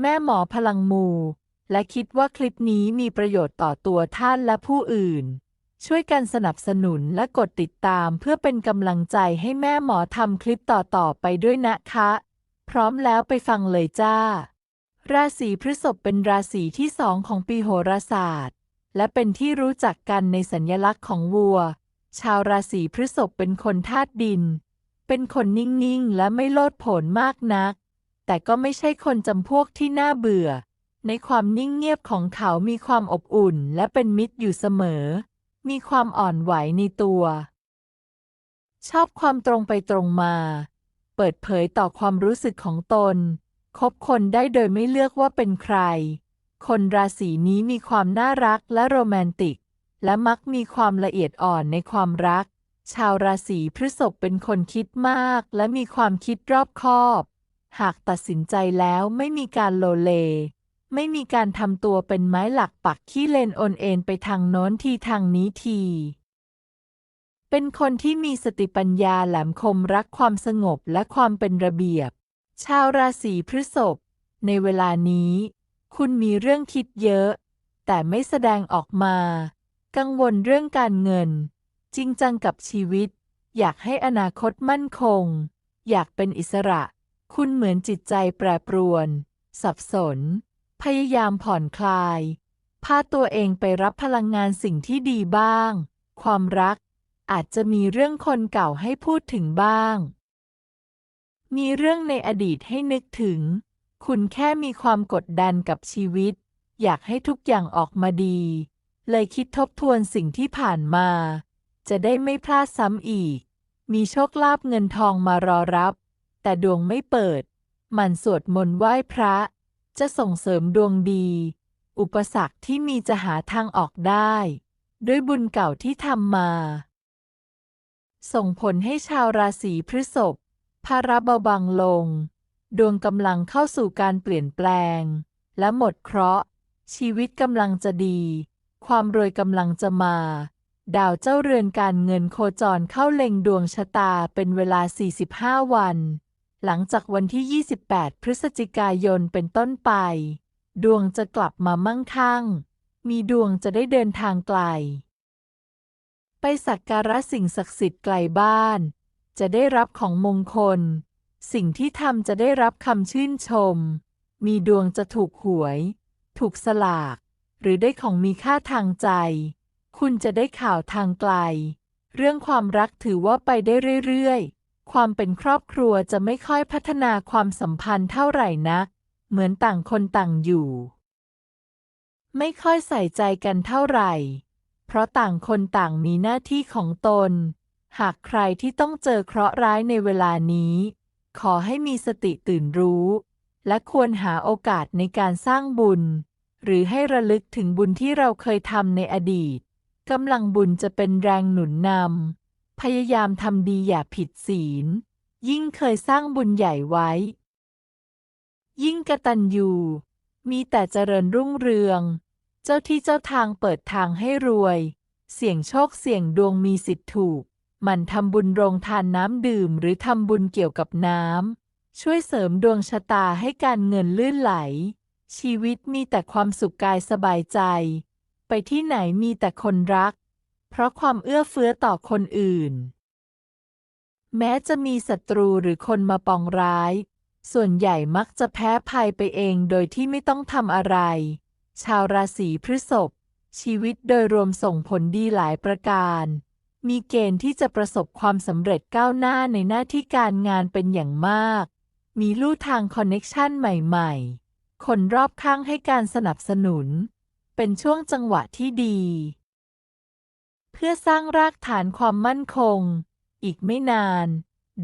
แม่หมอพลังมู และคิดว่าคลิปนี้มีประโยชน์ต่อตัวท่านและผู้อื่น ช่วยกันสนับสนุนและกดติดตามเพื่อเป็นกำลังใจให้แม่หมอทำคลิปต่อๆไปด้วยนะคะ พร้อมแล้วไปฟังเลยจ้า ราศีพฤษภเป็นราศีที่สองของปีโหราศาสตร์ และเป็นที่รู้จักกันในสัญลักษณ์ของวัว ชาวราศีพฤษภเป็นคนธาตุดิน เป็นคนนิ่งๆ และไม่โลดโผนมากนัก แต่ก็ไม่ใช่คนจำพวกที่น่าเบื่อ ในความนิ่งเงียบของเขามีความอบอุ่นและเป็นมิตรอยู่เสมอ มีความอ่อนไหวในตัว ชอบความตรงไปตรงมา เปิดเผยต่อความรู้สึกของตน คบคนได้โดยไม่เลือกว่าเป็นใคร คนราศีนี้มีความน่ารักและโรแมนติก และมักมีความละเอียดอ่อนในความรัก ชาวราศีพฤษภเป็นคนคิดมากและมีความคิดรอบคอบ หากตัดสินใจแล้วไม่มีการโลเล ไม่มีการทำตัวเป็นไม้หลักปักขี้เลนโอนเอ็นไปทางโน้นทีทางนี้ที เป็นคนที่มีสติปัญญาแหลมคมรักความสงบและความเป็นระเบียบ ชาวราศีพฤษภในเวลานี้ คุณมีเรื่องคิดเยอะ แต่ไม่แสดงออกมา กังวลเรื่องการเงิน จริงจังกับชีวิต อยากให้อนาคตมั่นคง อยากเป็นอิสระ คุณเหมือนจิตใจแปรปรวน สับสน พยายามผ่อนคลาย พาตัวเองไปรับพลังงานสิ่งที่ดีบ้าง ความรัก อาจจะมีเรื่องคนเก่าให้พูดถึงบ้าง มีเรื่องในอดีตให้นึกถึง คุณแค่มีความกดดันกับชีวิต อยากให้ทุกอย่างออกมาดี เลยคิดทบทวนสิ่งที่ผ่านมา จะได้ไม่พลาดซ้ำอีก มีโชคลาภเงินทองมารอรับ แต่ดวงไม่เปิด มันสวดมนต์ไหว้พระ จะส่งเสริมดวงดี อุปสรรคที่มีจะหาทางออกได้ ด้วยบุญเก่าที่ทำมา ส่งผลให้ชาวราศีพฤษภภาระเบาบางลง ดวงกำลังเข้าสู่การเปลี่ยนแปลง และหมดเคราะห์ ชีวิตกำลังจะดี ความรวยกำลังจะมา ดาวเจ้าเรือนการเงินโคจรเข้าเล็งดวงชะตาเป็นเวลา 45 วัน หลังจากวันที่ 28 พฤศจิกายนเป็นต้นไป ดวงจะกลับมามั่งคั่ง มีดวงจะได้เดินทางไกล ไปสักการะสิ่งศักดิ์สิทธิ์ไกลบ้าน จะได้รับของมงคล สิ่งที่ทำจะได้รับคำชื่นชม มีดวงจะถูกหวย ถูกสลาก หรือได้ของมีค่าทางใจ คุณจะได้ข่าวทางไกล เรื่องความรักถือว่าไปได้เรื่อยๆ ความเป็นครอบครัวจะไม่ค่อยพัฒนาความสัมพันธ์เท่าไหร่นัก เหมือนต่างคนต่างอยู่ ไม่ค่อยใส่ใจกันเท่าไหร่ เพราะต่างคนต่างมีหน้าที่ของตน หากใครที่ต้องเจอเคราะห์ร้ายในเวลานี้ ขอให้มีสติตื่นรู้ และควรหาโอกาสในการสร้างบุญ หรือให้ระลึกถึงบุญที่เราเคยทำในอดีตกำลังบุญจะเป็นแรงหนุนนำ พยายามทำดีอย่าผิดศีล ยิ่งเคยสร้างบุญใหญ่ไว้ ยิ่งกตัญญูมีแต่เจริญรุ่งเรือง เจ้าที่เจ้าทางเปิดทางให้รวย เสี่ยงโชคเสี่ยงดวงมีสิทธิ์ถูก มันทำบุญโรงทานน้ำดื่มหรือทำบุญเกี่ยวกับน้ำ ช่วยเสริมดวงชะตาให้การเงินลื่นไหล ชีวิตมีแต่ความสุขกายสบายใจ ไปที่ไหนมีแต่คนรัก เพราะความเอื้อเฟื้อต่อคนอื่น แม้จะมีศัตรูหรือคนมาปองร้าย ส่วนใหญ่มักจะแพ้ภัยไปเองโดยที่ไม่ต้องทำอะไร ชาวราศีพฤษภชีวิตโดยรวมส่งผลดีหลายประการ มีเกณฑ์ที่จะประสบความสำเร็จก้าวหน้าในหน้าที่การงานเป็นอย่างมาก มีลู่ทางคอนเน็กชันใหม่ ๆ คนรอบข้างให้การสนับสนุน เป็นช่วงจังหวะที่ดี เพื่อสร้างรากฐานความมั่นคง อีกไม่นาน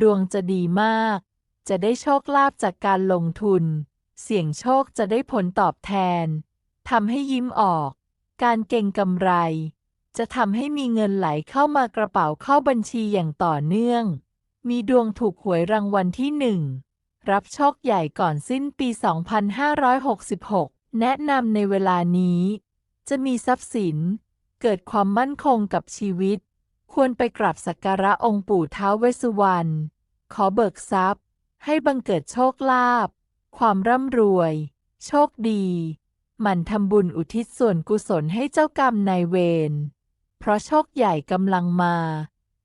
ดวงจะดีมาก จะได้โชคลาภจากการลงทุน เสี่ยงโชคจะได้ผลตอบแทนทำให้ยิ้มออก การเก่งกำไร จะทำให้มีเงินไหลเข้ามากระเป๋าเข้าบัญชีอย่างต่อเนื่อง มีดวงถูกหวยรางวัลที่หนึ่งรับโชคใหญ่ก่อนสิ้นปี 2566 แนะนำในเวลานี้ จะมีทรัพย์สิน เกิดความมั่นคงกับชีวิต ควรไปกราบสักการะองค์ปู่ท้าวเวสสุวรรณ ขอเบิกทรัพย์ ให้บังเกิดโชคลาภ ความร่ำรวย โชคดี หมั่นทำบุญอุทิศส่วนกุศลให้เจ้ากรรมนายเวร เพราะโชคใหญ่กำลังมา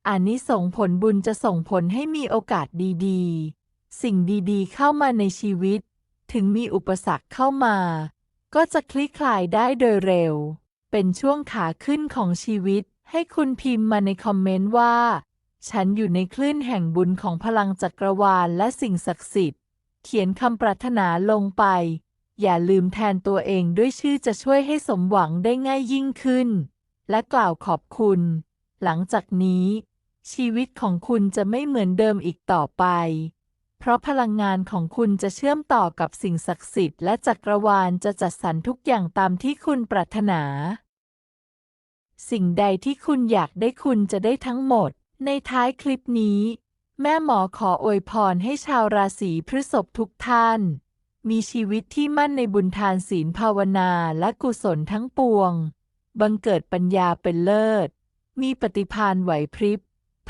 อานิสงส์ผลบุญจะส่งผลให้มีโอกาสดีๆ สิ่งดีๆ เข้ามาในชีวิต ถึงมีอุปสรรคเข้ามา ก็จะคลี่คลายได้โดยเร็ว เป็นช่วงขาขึ้นของชีวิต ให้คุณพิมพ์มาในคอมเมนต์ว่า ฉันอยู่ในคลื่นแห่งบุญของพลังจักรวาลและสิ่งศักดิ์สิทธิ์ เขียนคำปรารถนาลงไป อย่าลืมแทนตัวเองด้วยชื่อจะช่วยให้สมหวังได้ง่ายยิ่งขึ้น และกล่าวขอบคุณ หลังจากนี้ ชีวิตของคุณจะไม่เหมือนเดิมอีกต่อไป เพราะพลังงานของคุณจะเชื่อมต่อกับสิ่งศักดิ์สิทธิ์และจักรวาลจะจัดสรรทุกอย่างตามที่คุณปรารถนา สิ่งใดที่คุณอยากได้คุณจะได้ทั้งหมด ในท้ายคลิปนี้ แม่หมอขออวยพรให้ชาวราศีพฤษภทุกท่าน มีชีวิตที่มั่นในบุญทานศีลภาวนาและกุศลทั้งปวง บังเกิดปัญญาเป็นเลิศ มีปฏิภาณไหวพริบ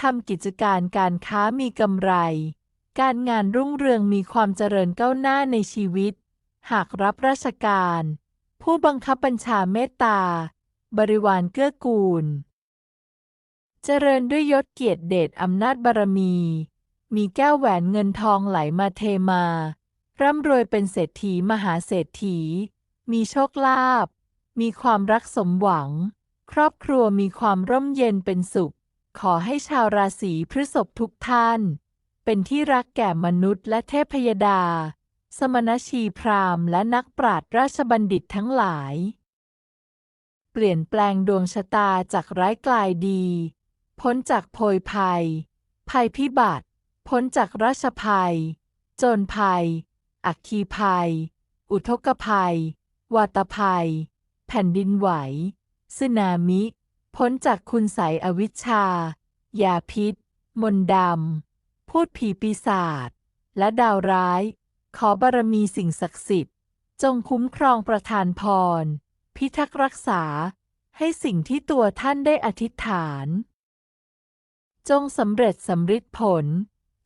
ทำกิจการการค้ามีกำไร การงานรุ่งเรืองมีความเจริญก้าวหน้าในชีวิต หากรับราชการ ผู้บังคับบัญชาเมตตา บริวารเกื้อกูล เจริญด้วยยศเกียรติเดชอำนาจบารมี มีแก้วแหวนเงินทองไหลมาเทมา ร่ำรวยเป็นเศรษฐีมหาเศรษฐี มีโชคลาภ มีความรักสมหวัง ครอบครัวมีความร่มเย็นเป็นสุข ขอให้ชาวราศีพฤษภทุกท่าน เป็นที่รักแก่มนุษย์และเทพยดา สมณชีพราหมณ์และนักปราชญ์ราชบัณฑิตทั้งหลาย เปลี่ยนแปลงดวงชะตาจากร้ายกลายดี พ้นจากโพยภัย ภัยพิบัติ พ้นจากราชภัย โจรภัย อัคคีภัย อุทกภัย วาตภัย แผ่นดินไหวสึนามิ พ้นจากคุณใสอวิชชา ยาพิษ มนดำ พูดผีปีศาจ และดาวร้าย ขอบารมีสิ่งศักดิ์สิทธิ์ จงคุ้มครองประทานพร พิทักษ์รักษาให้สิ่งที่ตัวท่านได้อธิษฐาน จงสำเร็จสำฤทธิ์ผล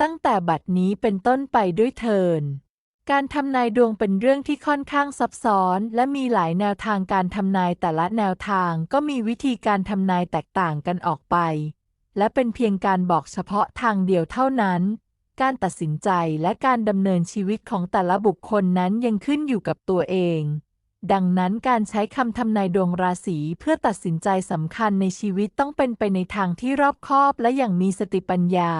ตั้งแต่บัดนี้เป็นต้นไปด้วยเทินการทำนายดวงเป็นเรื่องที่ค่อนข้างซับซ้อน และมีหลายแนวทางการทำนายแต่ละแนวทางก็มีวิธีการทำนายแตกต่างกันออกไป และเป็นเพียงการบอกเฉพาะทางเดียวเท่านั้น การตัดสินใจและการดำเนินชีวิตของแต่ละบุคคลนั้นยังขึ้นอยู่กับตัวเอง ดังนั้นการใช้คำทำนายดวงราศีเพื่อตัดสินใจสำคัญในชีวิตต้องเป็นไปในทางที่รอบคอบและอย่างมีสติปัญญา